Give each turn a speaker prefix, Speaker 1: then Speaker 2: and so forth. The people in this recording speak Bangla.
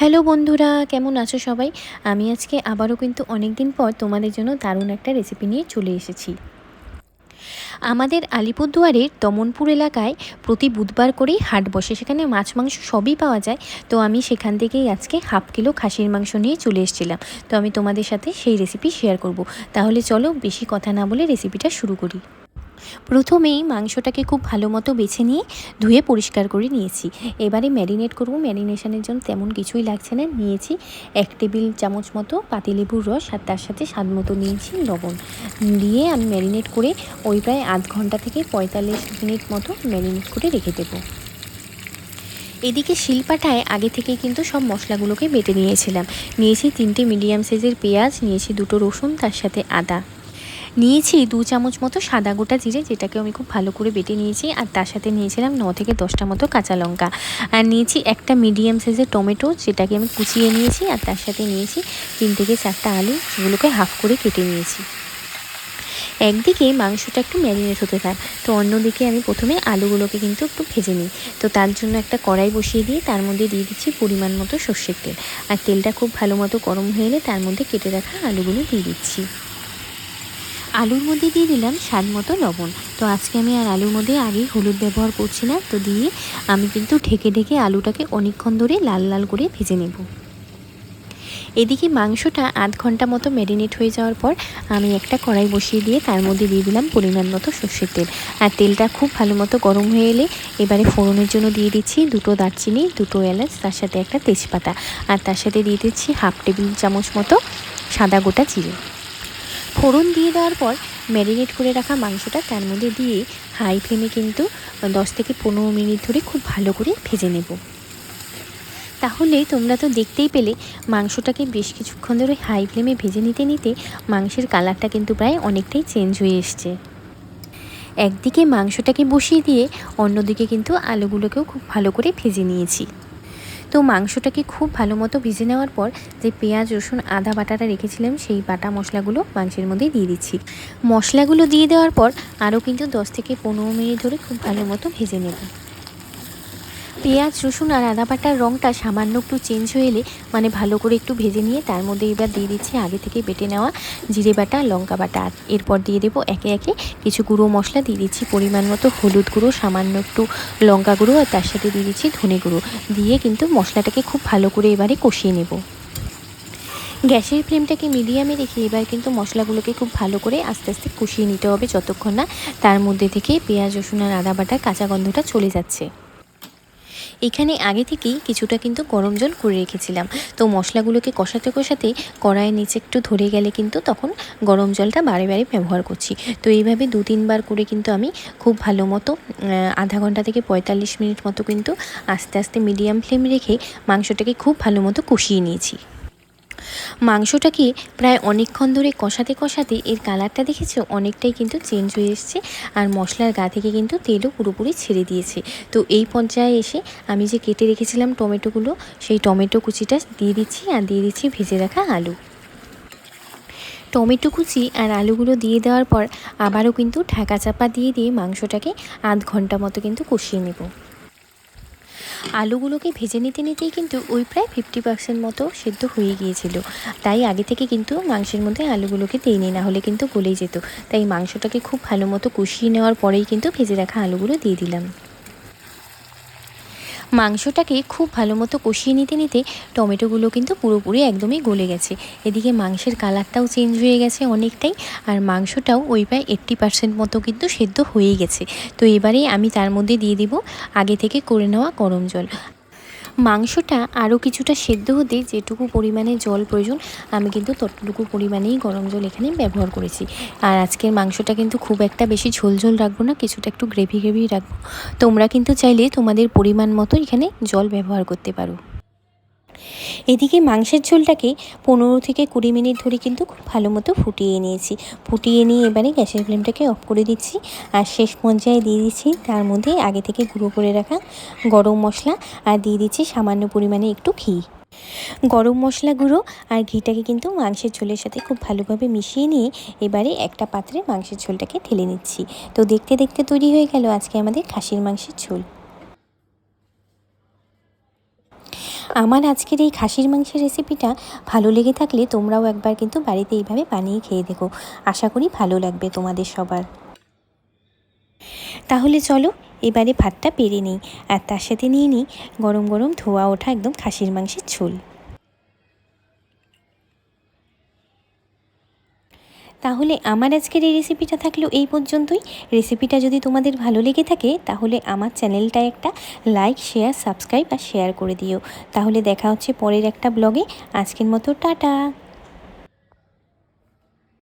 Speaker 1: হ্যালো বন্ধুরা, কেমন আছো সবাই? আমি আজকে আবারও কিন্তু অনেক দিন পর তোমাদের জন্য দারুণ একটা রেসিপি নিয়ে চলে এসেছি। আমাদের আলিপুরদুয়ারের দমনপুর এলাকায় প্রতি বুধবার করেই হাট বসে। সেখানে মাছ, মাংস সবই পাওয়া যায়। তো আমি সেখান থেকেই আজকে হাফ কিলো খাসির মাংস নিয়ে চলে এসেছিলাম। তো আমি তোমাদের সাথে সেই রেসিপি শেয়ার করব। তাহলে চলো বেশি কথা না বলে রেসিপিটা শুরু করি। প্রথমেই মাংসটাকে খুব ভালো মতো বেছে নিয়ে ধুয়ে পরিষ্কার করে নিয়েছি। এবারে ম্যারিনেট করব। ম্যারিনেশনের জন্য তেমন কিছুই লাগছে না। নিয়েছি এক টেবিল চামচ মতো পাতিলেবুর রস আর তার সাথে স্বাদ মতো নিয়েছি লবণ। দিয়ে আমি ম্যারিনেট করে ওই প্রায় আধ ঘণ্টা থেকে পঁয়তাল্লিশ মিনিট মতো ম্যারিনেট করে রেখে দেবো। এদিকে শিলপাটায় আগে থেকে কিন্তু সব মশলাগুলোকে বেটে নিয়েছিলাম। নিয়েছি তিনটে মিডিয়াম সাইজের পেঁয়াজ, নিয়েছি দুটো রসুন, তার সাথে আদা। নিয়েছি দু চামচ মতো সাদা গোটা জিরে যেটাকে আমি খুব ভালো করে বেটে নিয়েছি। আর তার সাথে নিয়েছিলাম ন থেকে দশটা মতো কাঁচা লঙ্কা। আর নিয়েছি একটা মিডিয়াম সাইজের টমেটো যেটাকে আমি কুচিয়ে নিয়েছি। আর তার সাথে নিয়েছি তিন থেকে চারটা আলু, যেগুলোকে হাফ করে কেটে নিয়েছি। একদিকে মাংসটা একটু ম্যারিনেট হতে থাক, তো অন্যদিকে আমি প্রথমে আলুগুলোকে কিন্তু একটু ভেজে নিই। তো তার জন্য একটা কড়াই বসিয়ে দিয়ে তার মধ্যে দিয়ে দিচ্ছি পরিমাণ মতো সর্ষের তেল। আর তেলটা খুব ভালো মতো গরম হয়ে এলে তার মধ্যে কেটে রাখা আলুগুলো দিয়ে দিচ্ছি। আলুর মধ্যে দিয়ে দিলাম স্বাদ মতো লবণ। তো আজকে আমি আর আলুর মধ্যে আগেই হলুদ ব্যবহার করছি না, তো দিয়ে আমি কিন্তু ঢেকে ঢেকে আলুটাকে অনেকক্ষণ ধরে লাল লাল করে ভেজে নেব। এদিকে মাংসটা আধ ঘণ্টা মতো ম্যারিনেট হয়ে যাওয়ার পর আমি একটা কড়াই বসিয়ে দিয়ে তার মধ্যে দিয়ে দিলাম পরিমাণ মতো সর্ষের তেল। আর তেলটা খুব ভালো মতো গরম হয়ে এলে এবারে ফোড়নের জন্য দিয়ে দিচ্ছি দুটো দারচিনি, দুটো এলাচ, তার সাথে একটা তেজপাতা। আর তার সাথে দিয়ে দিচ্ছি হাফ টেবিল চামচ মতো সাদা গোটা চিড়ে ফোড়ন দিয়ে দেওয়ার পর ম্যারিনেট করে রাখা মাংসটা তার মধ্যে দিয়ে হাই ফ্লেমে কিন্তু দশ থেকে পনেরো মিনিট ধরে খুব ভালো করে ভেজে নেব। তাহলে তোমরা তো দেখতেই পেলে মাংসটাকে বেশ কিছুক্ষণ ধরে হাই ফ্লেমে ভেজে নিতে নিতে মাংসের কালারটা কিন্তু প্রায় অনেকটাই চেঞ্জ হয়ে এসছে। একদিকে মাংসটাকে বসিয়ে দিয়ে অন্যদিকে কিন্তু আলুগুলোকেও খুব ভালো করে ভেজে নিয়েছি। তো মাংসটাকে খুব ভালো মতো ভেজে নেওয়ার পর যে পেঁয়াজ, রসুন আধা বাটাটা রেখেছিলাম, সেই বাটা মশলাগুলো মাংসের মধ্যে দিয়ে দিচ্ছি। মশলাগুলো দিয়ে দেওয়ার পর আরও কিন্তু দশ থেকে পনেরো মিনিট ধরে খুব ভালো মতো ভেজে নেব। পেঁয়াজ, রসুন আর আদা বাটার রঙটা সামান্য একটু চেঞ্জ হয়ে এলে মানে ভালো করে একটু ভেজে নিয়ে তার মধ্যে এবার দিয়ে দিচ্ছি আগে থেকে বেটে নেওয়া জিরে বাটা, লঙ্কা বাটা। আর এরপর দিয়ে দেবো একে একে কিছু গুঁড়ো মশলা, দিয়ে দিচ্ছি পরিমাণ মতো হলুদ গুঁড়ো, সামান্য একটু লঙ্কা গুঁড়ো আর তার সাথে দিয়ে দিচ্ছি ধনে গুঁড়ো। দিয়ে কিন্তু মশলাটাকে খুব ভালো করে এবারে কষিয়ে নেব। গ্যাসের ফ্লেমটাকে মিডিয়ামে রেখে এবার কিন্তু মশলাগুলোকে খুব ভালো করে আস্তে আস্তে কষিয়ে নিতে হবে যতক্ষণ না তার মধ্যে থেকে পেঁয়াজ, রসুন আর আদা বাটার কাঁচা গন্ধটা চলে যাচ্ছে। এখানে আগে থেকেই কিছুটা কিন্তু গরম জল করে রেখেছিলাম। তো মশলাগুলোকে কষাতে কষাতে কড়াইয়ের নিচে একটু ধরে গেলে কিন্তু তখন গরম জলটা বারে বারে ব্যবহার করছি। তো এইভাবে দু তিনবার করে কিন্তু আমি খুব ভালো মতো আধা ঘণ্টা থেকে পঁয়তাল্লিশ মিনিট মতো কিন্তু আস্তে আস্তে মিডিয়াম ফ্লেম রেখে মাংসটাকে খুব ভালো মতো কষিয়ে নিয়েছি। মাংসটাকে প্রায় অনেকক্ষণ ধরে কষাতে কষাতে এর কালারটা দেখেছ? অনেকটাই কিন্তু চেঞ্জ হয়ে এসছে আর মশলার গা থেকে কিন্তু তেলও পুরোপুরি ছেড়ে দিয়েছে। তো এই পর্যায়ে এসে আমি যে কেটে রেখেছিলাম টমেটোগুলো, সেই টমেটো কুচিটা দিয়ে দিচ্ছি আর দিয়ে দিচ্ছি ভেজে রাখা আলু। টমেটো কুচি আর আলুগুলো দিয়ে দেওয়ার পর আবারও কিন্তু ঢাকা চাপা দিয়ে দিয়ে মাংসটাকে আধ ঘণ্টা মতো কিন্তু কষিয়ে নেব। আলুগুলোকে ভেজে নিতে নিতেই কিন্তু ওই প্রায় ফিফটি পার্সেন্ট মতো সেদ্ধ হয়ে গিয়েছিল। তাই আগে থেকে কিন্তু মাংসের মধ্যে আলুগুলোকে দিয়ে নিই, না হলে কিন্তু গলেই যেত। তাই মাংসটাকে খুব ভালো মতো কষিয়ে নেওয়ার পরেই কিন্তু ভেজে রাখা আলুগুলো দিয়ে দিলাম। মাংসটাকে খুব ভালো মতো কষিয়ে নিতে নিতে টমেটোগুলো কিন্তু পুরোপুরি একদমই গলে গেছে। এদিকে মাংসের কালারটাও চেঞ্জ হয়ে গেছে অনেকটাই, আর মাংসটাও ওই প্রায় এইট্টি পার্সেন্ট মতো কিন্তু সেদ্ধ হয়ে গেছে। তো এবারে আমি তার মধ্যে দিয়ে দিব আগে থেকে করে নেওয়া গরম জল। মাংসটা আরও কিছুটা সেদ্ধ হতে যেটুকু পরিমাণে জল প্রয়োজন, আমি কিন্তু ততটুকু পরিমাণেই গরম জল এখানে ব্যবহার করেছি। আর আজকের মাংসটা কিন্তু খুব একটা বেশি ঝোল ঝোল রাখব না, কিছুটা একটু গ্রেভি গ্রেভি রাখব। তোমরা কিন্তু চাইলে তোমাদের পরিমাণ মতো এখানে জল ব্যবহার করতে পারো। এদিকে মাংসের ঝোলটাকে পনেরো থেকে কুড়ি মিনিট ধরে কিন্তু খুব ভালো মতো ফুটিয়ে নিয়েছি। ফুটিয়ে নিয়ে এবারে গ্যাসের ফ্লেমটাকে অফ করে দিচ্ছি আর শেষ পর্যায়ে দিয়ে দিচ্ছি তার মধ্যে আগে থেকে গুঁড়ো করে রাখা গরম মশলা আর দিয়ে দিচ্ছি সামান্য পরিমাণে একটু ঘি। গরম মশলা গুঁড়ো আর ঘিটাকে কিন্তু মাংসের ঝোলের সাথে খুব ভালোভাবে মিশিয়ে নিয়ে এবারে একটা পাত্রে মাংসের ঝোলটাকে ঢেলে নিচ্ছি। তো দেখতে দেখতে তৈরি হয়ে গেল আজকে আমাদের খাসির মাংসের ঝোল। আমার আজকের এই খাসির মাংসের রেসিপিটা ভালো লেগে থাকলে তোমরাও একবার কিন্তু বাড়িতে এইভাবে বানিয়ে খেয়ে দেখো। আশা করি ভালো লাগবে তোমাদের সবার। তাহলে চলো, এবারে ভাতটা পেরে নিই। আর তার সাথে নিয়ে নিই গরম গরম ধোয়া ওঠা একদম খাসির মাংসের ঝোল। তাহলে আমার আজকের এই রেসিপিটা থাকল এই পর্যন্তই। রেসিপিটা যদি তোমাদের ভালো লেগে থাকে, তাহলে আমার চ্যানেলটা একটা লাইক শেয়ার সাবস্ক্রাইব আর শেয়ার করে দিও। তাহলে দেখা হচ্ছে পরের একটা ব্লগে আজকের মতো টাটা।